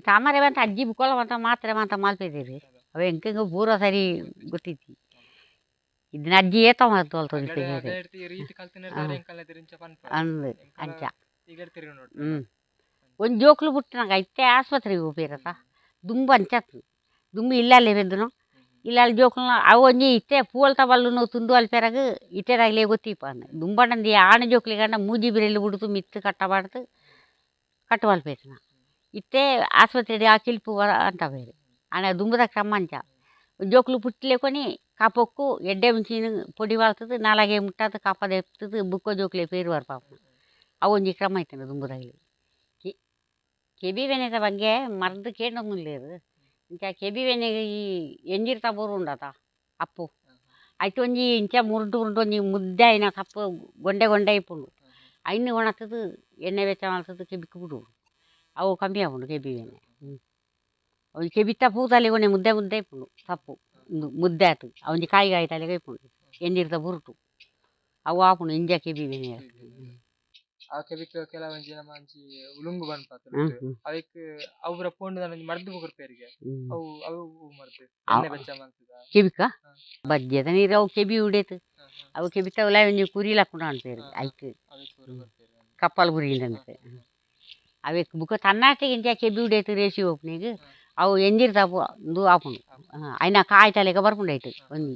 ತಾಮರೆ ಬಂತ ಅಜ್ಜಿ ಬುಕ್ಕೊಳ ಮಂತ ಮಾತ್ರೆ ಬಂತ ಮಾಲ್ಪೇದಿರಿ ಅವ ಎಂಕಂಗ ಪೂರ ಸರಿ ಗೊತ್ತಿತ್ತು ಇದನ್ನ ಅಜ್ಜಿ ಏತ ಮಾಡ್ತು ಅಲ್ತದ ಅಗ್ಲಡೆ- ಅಗ್ಲಡೆ ರೀತಿ ಕಲ್ತಿನ ಹಾ. ಎಂಕಲ್ಲ ತಿರಿಂಚ ಪನ್ಪ ಅಂದು ಅಂಚ. ಹ್ಮ್. ಹ್ಞೂ ಒಂದು ಜೋಕ್ಲು ಬಿಟ್ಟಿನಾಗ ಐತೆ ಆಸ್ಪತ್ರೆಗೆ ಹೋಗಿರತ್ತ ದುಂಬ ಅಂಚತ್ತು ದುಂಬು ಇಲ್ಲಲ್ಲೇ ಬೆದ್ದನು ಇಲ್ಲಲ್ಲಿ ಜೋಕ್ಲು ಅವು ಒಂಜಿ ಇತ್ತೆ ಪೂವಲ್ತ ಬಲ್ಲು ತುಂಡು ಅಲ್ಪೆರಾಗ ಇಟ್ಟೆದಾಗಲೇ ಗೊತ್ತಿಪ್ಪ ಅಂದ. ದುಂಬಣ್ಣಂದು ಆಣ ಜೋಕ್ಲಿಗಂಡ ಮೂಜಿ ಬಿರೆಲ್ಲಿ ಬಿಡ್ತು ಮಿತ್ತು ಕಟ್ಟಬಾರ್ದು ಕಟ್ಟು ಅಲ್ಪೇತನ ಇತ್ತೆ ಆಸ್ಪತ್ರೆ ಆ ಕಿಲ್ಪು ವರ ಅಂತ ಬೇರೆ ಆಣ ದುಂಬದ ಕ್ರಮ ಅಂಚ. ಜೋಕ್ಲು ಪುಟ್ಲೆ కొని ಕಾಪೊಕ್ಕು ಎಡ್ಡೆ ಮುಂಚಿನ ಪೊಡಿ ಬಾಳ್ತದೆ ನಾಲಾಗೆ ಮುಟ್ಟಾದ ಕಾಪದ ಎಪ್ತದೆ ಬುಕ್ಕೋ ಜೋಕ್ಲೆ ಪೇರು ಬರ್ ಪಾಪ ಅವು ಒಂಜಿ ಕ್ರಮ ಐತನ ದುಂಬದಾಗಲಿ. ಕೆಬಿ ವೆನೆದ ಬಗ್ಗೆ ಮರ್ದು ಕೇಳೊಂದುಲ್ಲೇರು ಇಂಚ ಕೆಬಿ ವೆನೆಗೆ ಈ ಎಂಜಿರ್ತಾ ಬೋರು ಉಂಡತ ಅಪ್ಪು ಐತು ಒಂಜಿ ಇಂಚ ಮುರುಡು ಉಂಡು ಒಂಜಿ ಮುದ್ದೆ ಐನ ಕಪ್ಪು ಗೊಂಡೆ ಗೊಂಡೆ ಇಪ್ಪುಂಡು ಐನು ಒಣತದು ಎಣ್ಣೆ ವೆಚ್ಚ ಮಾಡ್ತದು ಕೆಬಿಕ್ ಬಿಡು ಅವು ಕಮ್ಮಿ ಆಪುಂಡು ಕೆಬಿ ವೆನೆ ಹ್ಞೂ ಅವು ಕೆಬಿತ್ತ ಪೂತಲ್ಲಿ ಕೊನೆ ಮುದ್ದೆ ಮುದ್ದೆ ಇಪ್ಪುಂಡು ತಪ್ಪು ಒಂದು ಮುದ್ದೆ ಆತು ಅವೊಂಜಿ ಕಾಯಿ ಕಾಯಿ ತಲೆಗೆ ಇಪ್ಪುಂಡು ಎಂಜಿರ್ತ ಬುರುಟು ಅವು ಆಪುಂಡು ಇಂಜ ಕೆಬಿ ಅವಕ್ಕ ಕೆಲವೊಂದು ಜನ ಮಂಜಿ ಉಲುಂಗು ಬಂದ್ ಪಾತ್ರ ಅದಕ್ಕ ಅವ್ರ ಪೋಂಡ ಅವು ಅವು ಬಜ್ಜದ ಅವು ಕೆಬಿ ಉಡೇತು ಅವು ಕೆಬಿತ ಅವಲ ನೀವು ಅಂತ ಹೇಳಿ ಆಯ್ತು. ಕಪ್ಪಲ್ ಗುರಿ ಅಂತ. ಅವಕ್ಕೆ ಬುಕ ತನ್ನಾಟಿಗೆ ಕೆಬಿ ಉಡೇತು ರೇಷಿ ಓಪ್ನಿಗ ಅವು ಎಂದಿರ್ತಾವು ಒಂದು ಆಪು ಅಯ್ಯ ಐನ ಕಾಯಿ ತಲೆಗೆ ಬರ್ಕೊಂಡಾಯ್ತು ಒಂದು.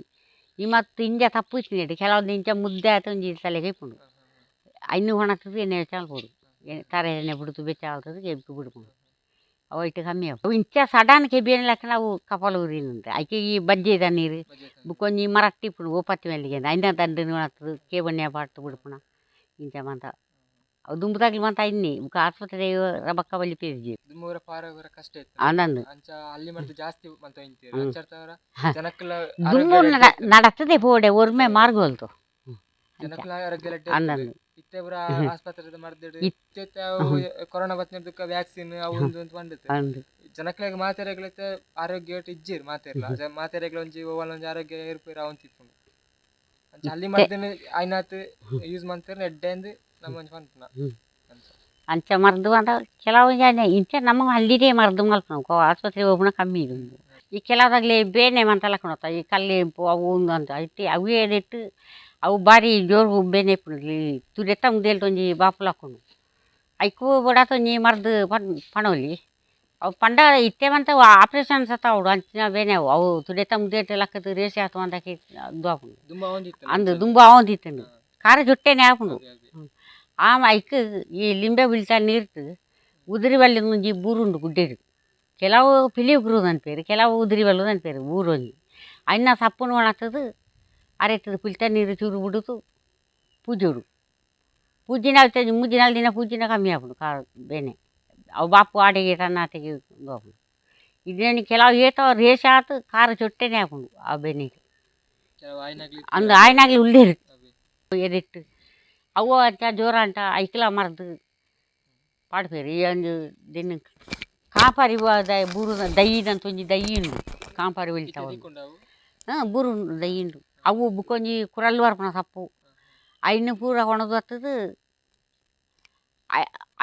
ಈ ಮತ್ತು ಇಂಜ ತಪ್ಪು ಇತ್ತು ನೀಡಿ ಕೆಲವೊಂದು ಇಂಜ ಮುದ್ದೆ ಆಯ್ತು ಒಂದು ತಲೆಗೆ ಇಪ್ಪು ಐನು ಒಣಗ್ತದೆ ಎಣ್ಣೆ ಬೆಚ್ಚ ಅಲ್ಬೋದು ತರ ಎಣ್ಣೆ ಬಿಡ್ತು ಬೆಚ್ಚ ಆಗ್ತದೆ ಕೆಬಿಗೆ ಬಿಡ್ಕೊಂಡು ಅವು ಇಟ್ಟು ಕಮ್ಮಿ ಅವು ಅವು ಇಂಚ ಸಡನ್ ಕೆಬಿ ಎಣ್ಣೆ ಲೆಕ್ಕ ನಾವು ಕಪಾಲು ಊರಿನಂತೆ ಆಕೆ ಈ ಬಜ್ಜೆ ಇದ ನೀರು. ಬುಕ್ಕೊಂಜಿ ಮರಟ್ಟಿ ಇಪ್ಪುಂಡು ಓಪತ್ತಿ ಮೇಲಿಗೆ ಐನ ದಂಡು ಒಣಗ್ತದೆ ಕೇಬಣ್ಣೆ ಪಾಡ್ತು ಬಿಡ್ಪುಣ. ಇಂಚ ಮಂತ ಅವು ದುಂಬದಾಗ್ಲಿ ಮಂತ ಇನ್ನಿ ಬುಕ್ಕ ಆಸ್ಪತ್ರೆ ರಬಕ್ಕ ಬಲ್ಲಿ ಪೇಜಿ ದುಮ್ಮೂರ ಪಾರವರ ಕಷ್ಟ ಇತ್ತು. ಆನಂದ್ ಅಲ್ಲಿ ಜಾಸ್ತಿ ಮಂತ ನಡತದೆ ಪೋಡೆ ಒರ್ಮೆ ಜನಕ್ಕಲ ಆರೋಗ್ಯ ಆನಂದ್ ಇತ್ತೆ ಪೂರ. ಆಸ್ಪತ್ರೆ ಮಾಡ್ದಿಡು ಇತ್- ಇತ್ತೆ ಅವು ಕೊರೋನಾ ಬತ್ತಿನದಕ್ಕ ವ್ಯಾಕ್ಸಿನ್ ಅವು ಒಂದು ಅಂತ ಬಂದಿತ್ತು. ಜನಕ್ಕೆ ಜನಕ್ಲೆಗ್ ಮಾತೆರೆಗ್ಲೈತೆ ಆರೋಗ್ಯ ಒಟ್ಟು ಇಜ್ಜಿರ್ ಮಾತೆರ್ಲ ಮಾತೆರೆಗ್ಲ ಒಂಜಿ ಓವಲ್ ಒಂಜಿ ಆರೋಗ್ಯ ಏರ್ಪೇರ ಅವನ್ ತಿಪ್ಪುಂಡು ಅಲ್ಲಿ ಮರ್ದಿನ ಐನಾತ್ ಯೂಸ್ ಮಾಡ್ತಾರೆ ಎಡ್ಡೆಂದು ನಮ್ಮ ಒಂಜಿ ಪಂಪುನ. ಅಂಚ ಮರ್ದು ಅಂತ ಕೆಲವು ಇಂಚ ನಮಗೆ ಅಲ್ಲಿದೆ ಮರ್ದು ಮಲ್ಪ ನಾವು. ಆಸ್ಪತ್ರೆಗೆ ಹೋಗೋಣ ಕಮ್ಮಿ ಇದು ಈ ಕೆಲವಾದಾಗಲಿ ಬೇನೆ ಮಂತಲ್ಲ ಕಣತ್ತ ಈ ಕಲ್ಲಿಂಪು ಅವು ಒಂದು ಅಂತ. ಇಟ್ಟು ಅವೇ ಇಟ್ಟು ಅವು ಬಾರಿ ಜೋರು ಬೇನೆ ತುರೆತ್ತ ಮುದೇಲ್ತು ಒಂಜಿ ಬಾಪುಲು ಹಾಕೊಂಡು ಐಕು ಬಡಾತ ನೀ ಮರ್ದು ಪಣ್ ಪಣೋಲಿ ಅವು ಪಂಡ ಇತ್ತೇವಂತ ಆಪ್ರೇಷನ್ ಸತ್ತ ಅವಡು ಅಂಚಿನ ಬೇನೆ ಅವು ಅವು ತುಡೆತ್ತ ಮುದೇಟ್ ಲಕ್ಕದ ರೇಸಿ ಆತು ಅಂತ ಇದು ಹಾಕೊಂಡು ದುಂಬ ಒಂದಿತ್ತು ಅಂದು ದುಂಬ ಅವಂದಿತ್ತಂಡು ಖಾರ ಜೊಟ್ಟೆನೆ ಹಾಕೊಂಡು ಆಮ ಐಕ್ ಈ ಲಿಂಬೆ ಬೀಳ್ತಾ ನೀರ್ತು ಉದುರಿ ಬಲ್ಲಿ ಒಂಜಿ ಬೂರುಂಡು ಗುಡ್ಡೆಡು ಕೆಲವು ಪಿಲಿ ಉಗುರುದು ಅನ್ಪೇರು ಕೆಲವು ಉದುರಿ ಬಲ್ಲುದು ಅನ್ಪೇರು ಊರೊಂಜಿ ಅನ್ನ ಸಪ್ಪುನು ಒಣಗ್ತದು ಅರೆತದು ಪಿಲ್ಟ ನೀರು ಚೂರು ಬಿಡುದು ಪೂಜೆಡು ಪೂಜಿನ ಮೂಜಿನಾಲ್ ದಿನ ಪೂಜಿನ ಕಮ್ಮಿ ಆಗ್ಬಿಡು ಕಾ ಬೇನೆ ಅವು ಬಾಪು ಆಡೆಗೆ ತನ್ನ ತೆಗಿ ಹೋಗ್ಬಿಡು ಇದೇನು ಕೆಲವು ಏತವ ರೇಷ ಆತು ಖಾರ ಚೊಟ್ಟೆನೆ ಹಾಕೊಂಡು ಆ ಬೆನ್ನಿಗೆ ಅಂದು ಆಯ್ನಾಗ್ಲಿ ಉಳ್ಳೇರು ಎದಿಟ್ಟು ಅವು ಅಂತ ಜೋರ ಅಂತ ಐಕ್ಲ ಮರದು ಪಾಡ್ಪೇರು ಈ ಒಂದು ದಿನ ಕಾಂಪಾರಿ ಬೂರು ದೈದಂತ ಒಂಜಿ ದೈ ಉಂಡು ಕಾಂಪಾರಿ ಬೆಳಿತಾವ ಹಾಂ ಬೂರು ಉಂಡು ದೈ ಉಂಡು ಅವು ಬುಕ್ಕೊಂಜಿ ಕುರಲ್ಲು ಬರ್ಪನ ಸಪ್ಪು. ಐನ್ ಪೂರ ಒಣದು ಹತ್ತದು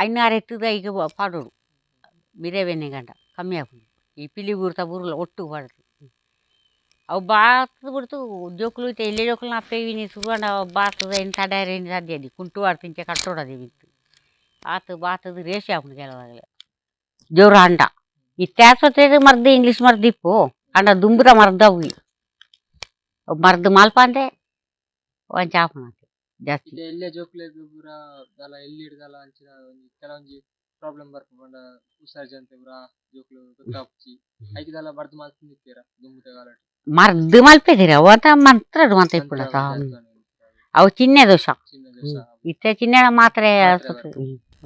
ಐನು ಅರೆತ್ತದು ಈಗ ಪಾಡೋಡು ಬಿರೇವೆಣ್ಣೆ ಗಂಡ, ಕಮ್ಮಿ ಹಾಕೊಂಡು ಈ ಪಿಲಿ ಬೂರ್ತ ಬೂರುಲ್ಲ ಒಟ್ಟು ಪಾಡದು. ಅವು ಬಾತದ ಬಿಡ್ತು, ಜೋಕುಲು ಇತ್ತೆ, ಎಲ್ಲೇ ಜೋಕುಲು ಅಪ್ಪೇವಿ ನೀ ಸುಗಂಡ ಬಾತದ ಏನು ತಡಾರ ಏನು ಸಾಧ್ಯ ಅದಿ ಕುಂಟು ಆಡ್ತಿಂಚೆ ಕಟ್ಟೋಡದೆ ಬಿತ್ತು ಆತು ಬಾತದ ರೇಷೆ ಹಾಕೊಂಡು ಕೆಲವಾಗಲೇ. ಜೋರು ಅಂಡ ಇತ್ಯಾಸೊತ್ತೇದು ಮರ್ದು, ಇಂಗ್ಲೀಷ್ ಮರ್ದಿಪ್ಪು. ಅಂಡ ದುಂಬುರ ಮರ್ದವು ಮರ್ದು ಮಾಲ್ಪ ಅಂದೆ ಒಂಚ ಆಪಣ ಜಾಸ್ತಿ ಇದೆ ಎಲ್ಲೇ ಜೋಕ್ಲೆಗ್ ಪೂರ ದಾಲ ಎಲ್ಲಿ ಹಿಡ್ದಲ್ಲ ಅಂಚಿನ ಒಂಜಿ ಕೆಲವೊಂಜಿ ಪ್ರಾಬ್ಲಮ್ ಬರ್ಪಂಡ ಉಸರ್ಜಂತೆ ಪೂರ ಜೋಕ್ಲು ಗೊತ್ತಾಪ್ಚಿ ಐಕಿದಲ್ಲ ಬರ್ದು ಮಾಲ್ತು ನಿತ್ತೀರ ದುಂಬುದ ಕಾಲಟ್ ಮರ್ದು ಮಲ್ಪೆದಿರ ಅವತ ಮಂತ್ರಡು ಅಂತ ಇಪ್ಪುಡ ಅವು ಚಿನ್ನೆ ದೋಷ ಇತ್ತೆ ಚಿನ್ನ ಮಾತ್ರ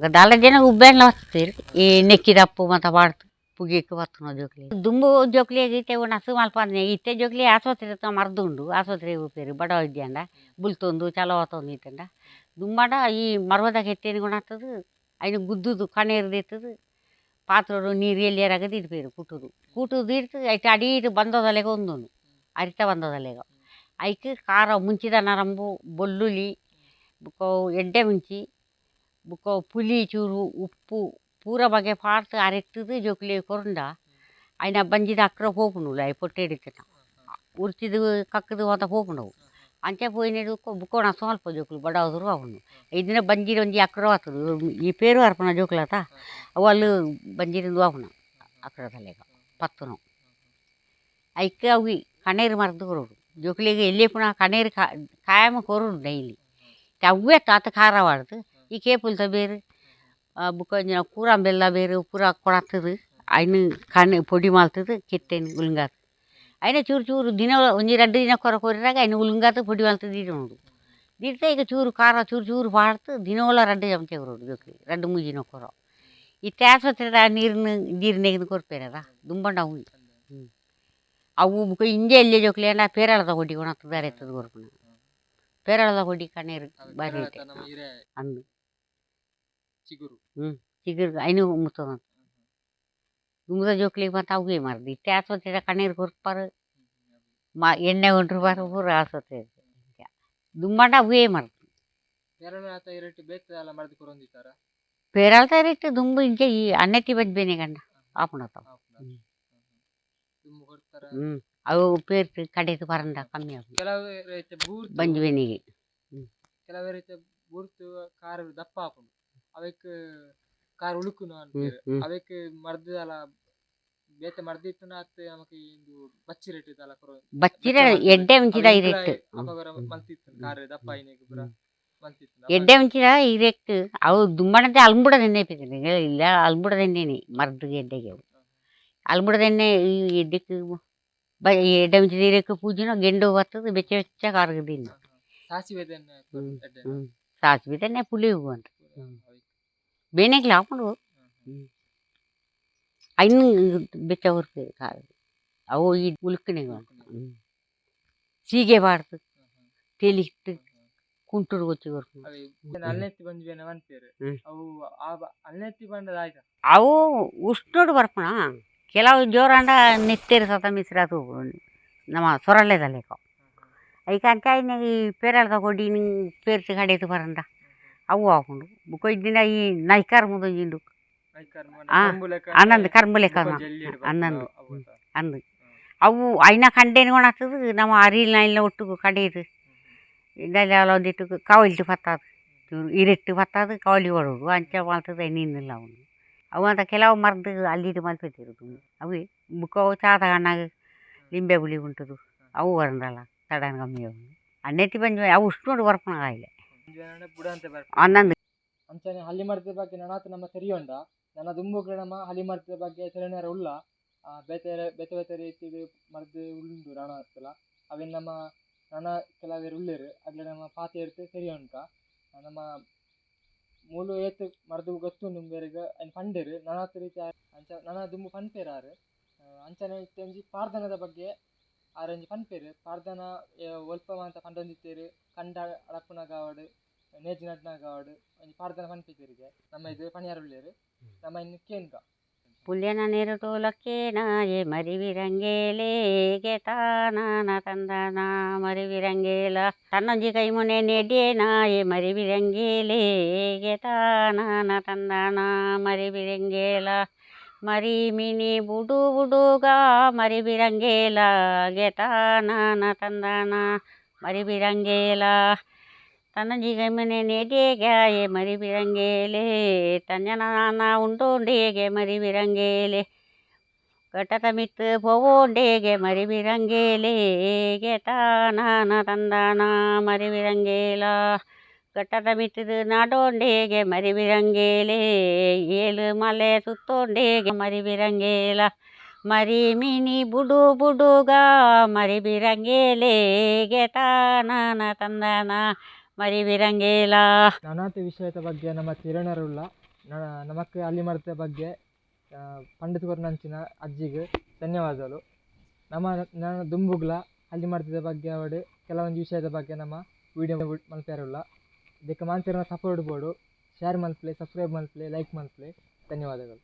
ದಾಲ ಜನ ಉಬ್ಬೆಲ್ಲ ಹೊತ್ತೀರಿ ಈ ನೆಕ್ಕಿದಪ್ಪು ಮತ್ತ ಬಾಡ್ತು ಪುಗಿಕ್ಕೆ ಬರ್ತನ ಜೋಕ್ಲಿ. ದುಂಬು ಜೋಕ್ಲಿ ಇತ್ತೆ ಒಣ ಹಸು ಮಲ್ಪಂದ್ರೆ ಇತ್ತೆ ಜೋಕ್ಲಿ ಆಸ್ಪತ್ರೆ ಮರ್ದುಂಡು. ಆಸ್ಪತ್ರೆ ಹೋಗ್ತೇರಿ ಬಡ ಇದ್ಯಂಡ ಬುಲ್ತೊಂದು ಚಲೋ ಹೊತ್ತೊಂದು ಇತ್ತಂಡ ದುಂಬಾಡ ಈ ಮರವದಾಗ ಎತ್ತೇನು ಗುಣಾಗ್ತದೆ ಅಯ್ನ ಗುದ್ದುದು ಕಣೆ ಇರ್ದಿತ್ತದು ಪಾತ್ರೋಡು ನೀರು ಎಲ್ಲಿ ಏರಾಗದು ಇಡ್ಬೇರು ಕುಟ್ಟುದು. ಕೂಟುದು ಇಡ್ತು ಐತೆ ಅಡಿ ಇಟ್ಟು ಬಂದೋದಲೆಗ ಒಂದೊಂದು ಅರಿತ ಬಂದೋದಲೆಗ ಐಕ್ ಖಾರ ಮುಂಚಿದ ನರಂಬು ಬೆಳ್ಳುಳ್ಳಿ ಬುಕ್ಕ ಎಡ್ಡೆ ಮುಂಚಿ ಬುಕ್ಕ ಪುಲಿ, ಚೂರು, ಉಪ್ಪು ಪೂರ ಬಗೆ ಪಾಡ್ತು ಅರೆತ್ತದು ಜೋಕ್ಲಿ ಕೊರಂಡ. ಅಯ್ನ ಬಂಜಿದ ಅಕ್ರ ಹೋಪುನುಲ್ಲ ಐ ಪೊಟ್ಟೆ ಹಿಡಿತನ. ಉರ್ಚಿದು ಕಕ್ಕದು ಅಂತ ಹೋಪುಂಡವು ಅಂಚೆ ಪೋಯಿನದು ಬುಕ್ಕೋಣ ಸ್ವಲ್ಪ ಜೋಕ್ಲು ಬಡಾದ್ರು ಅವನು. ಇದನ್ನ ಬಂಜಿರ ಒಂಜಿ ಅಕ್ರ ಆತದು. ಈ ಪೇರು ಅರ್ಪಣ ಜೋಕ್ಲತ ಅವು ಅಲ್ಲಿ ಬಂಜಿರಿಂದು ಅವನ ಅಕ್ರ ತಲೆಗ. ಪತ್ತುನು. ಐಕ ಅವಿ ಕಣೇರು ಮರದು ಕೊರೋಡು. ಜೋಕ್ಲಿಗೆ ಎಲ್ಲಿ ಪುನಃ ಕಣೇರು ಕಾ ಕಾಯಮ ಕೊರೋಡು ಡೈಲಿ. ಅವೇ ತಾತ ಬೊಕ ಪೂರನ್ಬೆಲ್ಲ ಬೇರು ಪೂರ ಕೊಡಾತುದು ಐನ್ ಕಣ್ಣು ಪೊಡಿ ಮಲ್ತುದು ಕೆತ್ತೇನು ಉಲುಂಗಾತು ಐನ ಚೂರು ಚೂರು ದಿನ ಒಂಜಿ ರಡ್ಡು ದಿನ ಕೊರ ಕೊರಿರಾಗ ಐನ ಉಲುಂಗಾತು ಪೊಡಿ ಮಲ್ತು ದೀಟುಂಡು ದೀಡ್ತೆ ಈಗ ಚೂರು ಖಾರ ಚೂರು ಚೂರು ಪಾಡ್ತು ದಿನವಲ್ಲ ರಡ್ಡು ಚಮಚೆ ಕೊರೋಡು ಜೋಕ್ಲಿ ರಡ್ಡು ಮೂಜಿನ ಕೊರೋ ಇತ್ತೆ ಆಸ್ಪತ್ರೆದ ನೀರನ್ನ ಜೀರ್ಣೆಗಿನ ಕೊರ್ಪೇರದ ದುಂಬಂಡ ಅವು ಹ್ಞೂ ಅವು ಬುಕ ಇಂಜೆ ಎಲ್ಲೇ ಜೋಕ್ಲಿ ಅಂಡ ಪೇರಳದ ಹೊಡಿ ಕೊಣತ್ತದ ರೆತ್ತದ ಕೊರ್ಪಣ ಪೇರಳದ ಹೊಡಿ ಕಣ್ಣೀರು ಬಾರಿ ಅಂದು ಚಿಗುರು ಚಿಗುರು ಐನು ಮುತ್ತದ ದುಂಬದ ಜೋಕ್ಲಿಗೆ ಮತ್ತೆ ಅವೇ ಮಾರ್ದು ಇತ್ತೆ ಆಸ್ಪತ್ರೆ ಕಣ್ಣೀರು ಕೊರ್ಪಾರು ಮಾ ಎಣ್ಣೆ ಹೊಂಟ್ರು ಬಾರು ಪೂರ ಆಸ್ಪತ್ರೆ ದುಂಬಂಡ ಅವೇ ಮಾರ್ದು ಕೇರಳ ಆತ ಇರಟ್ಟು ಬೇತಲ್ಲ ಮರದು ಕೊರೊಂದಿತ್ತಾರ ಪೇರಳ್ತಾ ಇಟ್ಟು ದುಂಬು ಇಂಚೆ ಈ ಅನ್ನೆತ್ತಿ ಬಜ್ಬೇನೆ ಗಂಡ ಆಪುಣತಾವ ದುಂಬು ಕೊಡ್ತಾರ ಹ್ಞೂ ಅವು ಪೇರ್ತು ಕಡೆದು ಪರಂದ ಕಮ್ಮಿ ಆಗ ಕೆಲವು ರೈತ ಬೂರ್ತು ಬಂಜ್ಬೇನಿಗೆ ಕೆಲವು ರೈತ ಬೂರ್ತು ಕಾರ್ ದಪ್ಪ ಹಾಕೊಂಡು ಅವಕ್ಕೆ ಕಾರ್ ಉಳುಕುನು ಹ್ಞೂ ಅಂತೀರ ಹ್ಞೂ ಅವಕ್ಕೆ ಮರ್ದಲ್ಲ ಬೇತೆ ಮರ್ದಿತ್ತು ಅತ್ತ ನಮಗೆ ಇಂದು ಬಚ್ಚಿ ರೇಟ್ ಇದ್ದಲ್ಲ ಕೊರ ಬಚ್ಚಿರ ಎಡ್ಡೆ ಮುಂಚಿದ ಇರೆಟ್ಟು ಅಪಗರ ಮಲ್ತಿತ್ತು ಕಾರ್ ದಪ್ಪ ಐನಿಗೆ ಪುರ ಮಲ್ತಿತ್ತು ಎಡ್ಡೆ ಮುಂಚಿದ ಇರೆಟ್ಟು ಅವು ದುಂಬಣತೆ ಅಲ್ಬುಡದೆಣ್ಣೆ ಪಿದ್ದೀನಿ ಇಲ್ಲ ಅಲ್ಬುಡದೆಣ್ಣೆನೆ ಮರ್ದಿಗೆ ಎಡ್ಡೆಗೆ ಅವು ಅಲ್ಬುಡದೆಣ್ಣೆ ಈ ಎಡ್ಡೆಕ್ಕೆ ಬ ಈ ಎಡ್ಡೆ ಮುಂಚಿದ ಇರಕ್ಕೆ ಪೂಜಿನ ಗೆಂಡು ಬರ್ತದೆ ಬೆಚ್ಚ ಬೆಚ್ಚ ಕಾರ್ಗದಿಂದ ಸಾಸಿವೆ ಹ್ಞೂ ಹ್ಞೂ ಬೇನೆಗ್ಲಿ ಹಾಕೊಂಡು ಐನು ಬೆಚ್ಚ ಹೊರ್ತು ಕಾರು ಅವು ಈ ಹ್ಞೂ ಸೀಗೆ ಬಾಡ್ದು ತೇಲಿಟ್ಟು ಕುಂಟುರು ಗೊಚ್ಚಿ ಹೊರ್ತು ಅಲ್ನೆತ್ತಿ ಬಂದ್ವಿ ಅಂತೀರಿ. ಅವು ಆ ಬ- ಅಲ್ನೆತ್ತಿ ಬಂದದ ಆಯ್ತಾ? ಅವು ಉಷ್ಣೋಡು ಬರ್ಪಣ. ಕೆಲವು ಜೋರಾಂಡ ನೆತ್ತೇರು ಸತ ಮಿಸ್ರಾತು ನಮ್ಮ ಸೊರಳೆದಲ್ಲೇಕ ಐಕ ಅಂಚ ಈ ಪೇರಳ್ದ ಕೊಡಿ ನಿಂಗೆ ಪೇರ್ಸಿ ಕಡೆದು ಬರಂದ. ಅವು ಹಾಕೊಂಡು. ಬುಕ್ಕ ಇದ್ದಿನ ಈ ನೈಕಾರ್ ಮುಂದೆ ಆ, ಅನ್ನಂದು ಕರ್ಮುಲೆ ಕರ್ಮ ಅನ್ನಂದು ಅಂದು ಅವು ಐನ ಕಂಡೇನು ಆಗ್ತದೆ ನಮ್ಮ ಅರಿಲ್ ಇಲ್ಲ ಒಟ್ಟು ಕಡೆಯದು ಇದೆಲ್ಲ ಒಂದಿಟ್ಟು ಕಾವಲಿಟ್ಟು ಬತ್ತದು ಇರಿಟ್ಟು ಬತ್ತದು ಕಾವಲಿ ಹೊಡೋದು. ಅಂಚೆ ಮಾಡ್ತದೆ ನಿನ್ನಿಲ್ಲ ಅವನು. ಅವು ಅಂತ ಕೆಲವು ಮರ್ದು ಅಲ್ಲಿಟ್ಟು ಮಲ್ಪೆತಿರೋದು ಅವು ಬುಕ್ಕವು ಚಾದ ಕಣ್ಣಾಗ ಲಿಂಬೆ ಗುಳಿ ಉಂಟದು. ಅವು ಬರಂದಲ್ಲ ಸಡನ್ ಕಮ್ಮಿ ಅವು ಅನ್ನೆತ್ತಿ ಬಂದ್ವಿ ಅವು ಉಷ್ಟು ನೋಡಿ ಬರ್ಪಣ ಆಯಿಲ್ಲ ಬುಡ ಅಂತ ಬರ್ಪ ಹನ್ನೊಂದು ಅಂಚನೆ ಹಲ್ಲಿ ಮರದ ಬಗ್ಗೆ ನನಾತ ನಮ್ಮ ಉಂಡ. ನನ್ನ ದುಂಬು ನಮ್ಮ ಹಳ್ಳಿ ಮರದ ಬಗ್ಗೆ ಉಲ್ಲ ಆ, ಬೇತೆ ಬೇತೆ ಬೇತೆ ರೀತಿ ಮರ್ದು ಉಂಡು ರಣ ಹತ್ತಲ್ಲ ಅವೇನು ನಮ್ಮ ನನ್ನ ಕೆಲವೇರು ಉಳ್ಳೇರು ಅಗ್ಲ ನಮ್ಮ ಪಾತೆ ಇರ್ತೇವೆ ಸರಿ ಉಂಟ. ನಮ್ಮ ಮೂಲು ಏತು ಮರ್ದು ಗೊತ್ತು ಬೇರೆಗ ಅನ್ ಪಂಡೇರು ನನಾತ ರೀತಿ ಅಂಚ ನನ್ನ ದುಂಬು ಪನ್ಪೇರಾರು ಅಂಚನೆ ಇತ್ತಂಜಿ ಪಾರ್ದನದ ಬಗ್ಗೆ ಆರಂಜಿ ಪನ್ಪೆರ್ ಪಾರ್ದನ ಒಲ್ಪ ಅಂತ ಪಂಡೊಂದಿತ್ತೇರು ಕಂಡ ಅಡಪ್ಪುನ ಗಾವಡ್ ನೇಜಿ ನಡ್ನ ಗಾವಡು ಒಂಜಿ ಪಾರ್ದನ ಪನ್ಪೇತಿರಿಗೆ ನಮ್ಮ ಇದು ಪಣಿಯಾರು ಉಳ್ಳೇರು ನಮ್ಮ ಇನ್ನು ಕೇಂದ್ರ. ಪುಲ್ಯನ ನೀರು ತೋಲಕ್ಕೇನ ಏ ಮರಿವಿರಂಗೇಲೇಗೆ ತಾನಾನ ತಂದನ ಮರಿವಿರಂಗೇಲ. ತನ್ನೊಂಜಿ ಕೈ ಮುನೆ ನೆಡೇನ ಏ ಮರಿವಿರಂಗೇಲೇಗೆ ತಾನಾನ ತಂದನ ಮರಿವಿರಂಗೇಲ. ಮರಿ ಮಿನಿ ಬುಡು ಬುಡುಗ ಮರಿವಿರಂಗೇಲ ಗೆ ತಾನಾನ ತಂದನ ಮರಿವಿರಂಗೇಲ ತನ್ನೊಂಜಿ ಕೈ ಮುನೆ ನೆಡೇಗ ಏ ಮರಿವಿರಂಗೇಲೆ ತಂಜನ ಉಂಡೋಂಡೇಗೆ ಮರಿವಿರಂಗೇಲೆ ಕಟಕ ಮಿತ್ತು ಪೋವೋಂಡೇಗೆ ಮರಿವಿರಂಗೇಲೇಗೆ ತಾನಾನ ತಂದಾನ ಮರಿವಿರಂಗೇಲ ಕಟ್ಟದ ಮಿತ್ತದು ನಾಡೋಂಡೇಗೆ ಮರಿವಿರಂಗೇಲೆ ಏಳು ಮಲೆ ಸುತ್ತೋಂಡೇಗೆ ಮರಿವಿರಂಗೇಲ ಮರಿ ಮಿನಿ ಬುಡು ಬುಡುಗ ಮರಿವಿರಂಗೇಲೇಗೆ ತಾನ ತಂದಾನ ಮರಿವಿರಂಗೇಲ ನಾನಾತ ವಿಷಯದ ಬಗ್ಗೆ ನಮ್ಮ ಕಿರಣರುಳ್ಳ ನಮಕ್ಕೆ ಅಲ್ಲಿ ಮರದ ಬಗ್ಗೆ ಪಂಡಿತ ನಂಚಿನ ಅಜ್ಜಿಗೆ ಧನ್ಯವಾದಗಳು. ನಮ್ಮ ನಾನು ದುಂಬುಗ್ಲ, ಅಲ್ಲಿ ಮರದ ಬಗ್ಗೆ ಅವಡು ಕೆಲವೊಂದು ವಿಷಯದ ಬಗ್ಗೆ ನಮ್ಮ ವಿಡಿಯೋ ಮಲ್ಪೇರುಲ್ಲ ಇದಕ್ಕೆ ಮಾನ್ಸಿರ ಸಪೋರ್ಟ್ ಬೋರ್ಡು ಶೇರ್ ಮಲ್ಪ್ಲೆ ಸಬ್ಸ್ಕ್ರೈಬ್ ಮಲ್ಪ್ಲೆ ಲೈಕ್ ಮಲ್ಪ್ಲೆ ಧನ್ಯವಾದಗಳು.